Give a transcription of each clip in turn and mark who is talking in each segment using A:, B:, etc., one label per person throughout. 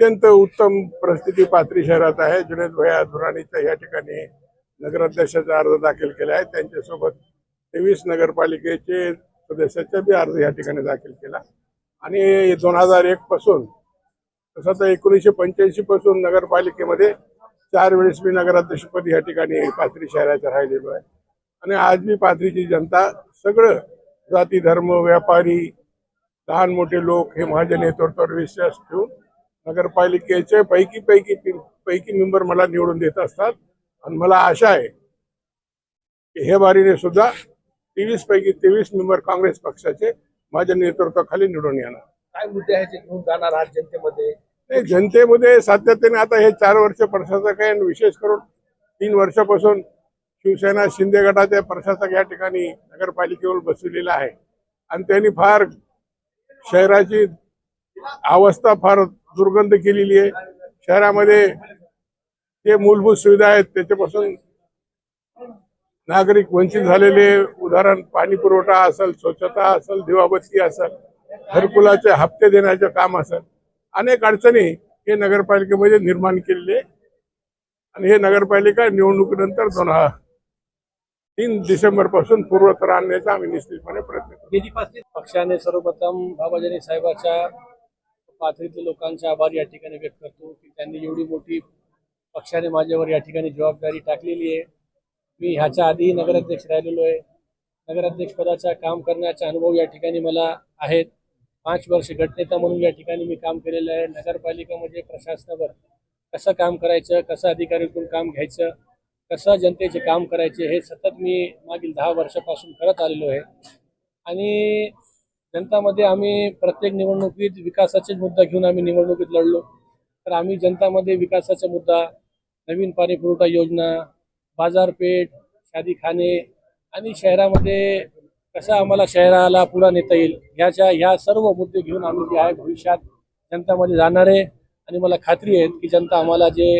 A: अत्यंत उत्तम परिस्थिती पाथरी शहरात आहे. जुनेद भया धुराणीच्या या ठिकाणी नगराध्यक्षाचा अर्ज दाखल केला आहे. त्यांच्यासोबत तेवीस नगरपालिकेचे सदस्याचा बी अर्ज या ठिकाणी दाखल केला. आणि दोन हजार एक पासून तसं तर एकोणीसशे पंच्याऐंशी पासून नगरपालिकेमध्ये चार वेळेस मी नगराध्यक्षपद या ठिकाणी पाथरी शहराचं राहिलेलो आहे. आणि आज मी पाथरीची जनता सगळं जाती धर्म व्यापारी लहान मोठे लोक हे महाजन हे तोडतोड विश्वास ठेवून नगरपालिकेचे पैकी पैकी पैकी मेंबर मला निवडून देत असतात. आणि मला आशा आहे की हे बारीने सुद्धा तेवीस पैकी तेवीस मेंबर काँग्रेस पक्षाचे माझ्या नेतृत्वाखाली निवडून येणार.
B: काय मुद्दे आहेत जे घेऊन जाणार आज जनतेमध्ये?
A: नाही जनतेमध्ये सातत्याने आता हे चार वर्ष प्रशासक आहे आणि विशेष करून तीन वर्षापासून शिवसेना शिंदे गटाचे प्रशासक या ठिकाणी नगरपालिकेवर बसविलेला आहे. आणि त्यांनी फार शहराची अवस्था फार दुर्गंध केलेली आहे. शहरामध्ये जे मूलभूत सुविधा आहेत त्याच्यापासून नागरिक वंचित झालेले उदाहरण पाणी पुरवठा असेल स्वच्छता असेल दिवाबत्ती असेल घरकुलाचे हप्ते देण्याचे काम असेल. अनेक अडचणी हे नगरपालिकेमध्ये निर्माण केलेले. आणि हे नगरपालिका निवडणुकीनंतर दोन हजार तीन डिसेंबरपासून पूर्वतर आणण्याचा आम्ही निश्चितपणे प्रयत्न
B: ते पक्षाने सर्वप्रथम बाबाजानी साहेबाच्या पातळीतल्या लोकांचे आभार या ठिकाणी व्यक्त करतो की त्यांनी एवढी मोठी पक्षाने माझ्यावर या ठिकाणी जबाबदारी टाकलेली आहे. मी ह्याच्या आधी नगराध्यक्ष राहिलेलो आहे. नगराध्यक्षपदाचा काम करण्याचा अनुभव या ठिकाणी मला आहेत. पाच वर्ष गटनेता म्हणून या ठिकाणी मी काम केलेलं आहे. नगरपालिका म्हणजे प्रशासनावर कसं काम करायचं कसं अधिकाऱ्यांकडून काम घ्यायचं कसं जनतेचे काम करायचे हे सतत मी मागील दहा वर्षापासून करत आलेलो आहे. आणि जनतामध्ये आम्ही प्रत्येक निवडणुकीत विकासाचेच मुद्दा घेऊन आम्ही निवडणुकीत लढलो. तर आम्ही जनतामध्ये विकासाचा मुद्दा नवीन पाणी पुरवठा योजना बाजारपेठ शादीखाने आणि शहरामध्ये कसं आम्हाला शहराला पुढे नेता येईल ह्याच्या ह्या सर्व मुद्दे घेऊन आम्ही जे आहे भविष्यात जनतामध्ये जाणार आहे. आणि मला खात्री आहे की जनता आम्हाला जे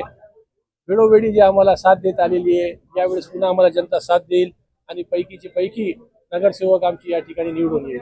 B: वेळोवेळी जे आम्हाला साथ देत आलेली आहे यावेळेस पुन्हा आम्हाला जनता साथ देईल आणि पैकीची पैकी नगरसेवक आमची या ठिकाणी निवडून येईल.